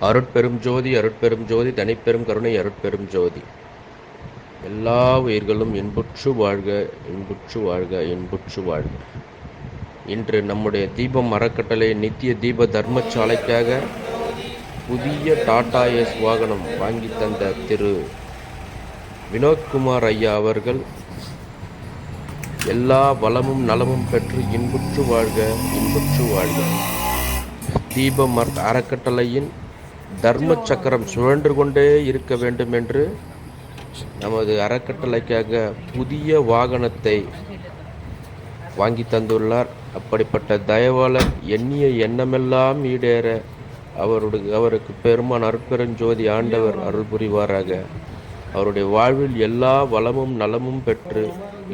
அருட்பெரும் ஜோதி அருட்பெரும் ஜோதி தனிப்பெரும் கருணை அருட்பெரும் ஜோதி. எல்லா உயிர்களும் இன்புற்று வாழ்க இன்புற்று வாழ்க இன்புற்று வாழ்க. இன்று நம்முடைய தீபம் அறக்கட்டளை நித்திய தீப தர்மசாலைக்காக புதிய டாடா எஸ் வாகனம் வாங்கி தந்த திரு வினோத்குமார் ஐயா அவர்கள் எல்லா வளமும் நலமும் பெற்று இன்புற்று வாழ்க இன்புற்று வாழ்க. தீபம் அற- அறக்கட்டளையின் தர்ம சக்கரம் சுழன்று கொண்டே இருக்க வேண்டும் என்று நமது அறக்கட்டளைக்காக புதிய வாகனத்தை வாங்கி தந்துள்ளார். அப்படிப்பட்ட தயவாளர் எண்ணிய எண்ணமெல்லாம் ஈடேற அவருடைய அவருக்கு பெருமான் அருட்பெருஞ்சோதி ஆண்டவர் அருள் புரிவாராக. அவருடைய வாழ்வில் எல்லா வளமும் நலமும் பெற்று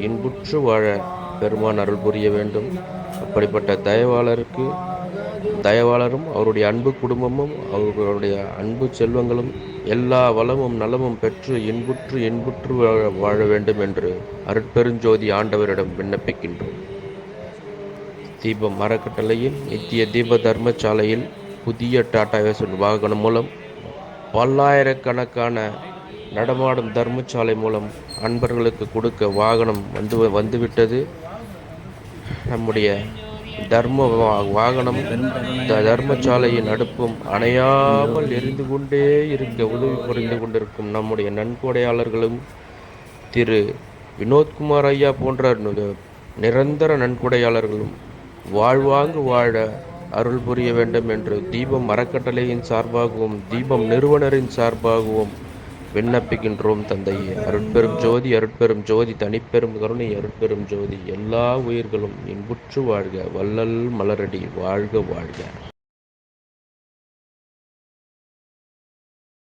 இன்புற்று வாழ பெருமான் அருள் புரிய வேண்டும். அப்படிப்பட்ட தயவாளருக்கு தயவாளரும் அவருடைய அன்பு குடும்பமும் அவர்களுடைய அன்பு செல்வங்களும் எல்லா வளமும் நலமும் பெற்று இன்புற்று இன்புற்று வாழ வாழ வேண்டும் என்று அருட்பெருஞ்சோதி ஆண்டவரிடம் விண்ணப்பிக்கின்றோம். தீபம் அறக்கட்டளையின் நித்திய தீப தர்மசாலையில் புதிய டாடா வாகனம் மூலம் பல்லாயிரக்கணக்கான நடமாடும் தர்மசாலை மூலம் அன்பர்களுக்கு கொடுக்க வாகனம் வந்து வந்துவிட்டது. நம்முடைய தர்ம வா- வாகனம் தர்மசாலையின் அடுப்பும் அணையாமல் எரிந்து கொண்டே இருக்க உதவி புரிந்து கொண்டிருக்கும் நம்முடைய நன்கொடையாளர்களும் திரு வினோத்குமார் ஐயா போன்ற நிரந்தர நன்கொடையாளர்களும் வாழ்வாங்கு வாழ அருள் புரிய வேண்டும் என்று தீபம் அறக்கட்டளையின் சார்பாகவும் தீபம் நிறுவனரின் சார்பாகவும் விண்ணப்பிக்கின்றோம் தந்தையே. அருட்பெரும் ஜோதி அருட்பெரும் ஜோதி தனிப்பெரும் கருணை அருட்பெரும் ஜோதி. எல்லா உயிர்களும் இன்புற்று வாழ்க. வள்ளல் மலரடி வாழ்க வாழ்க.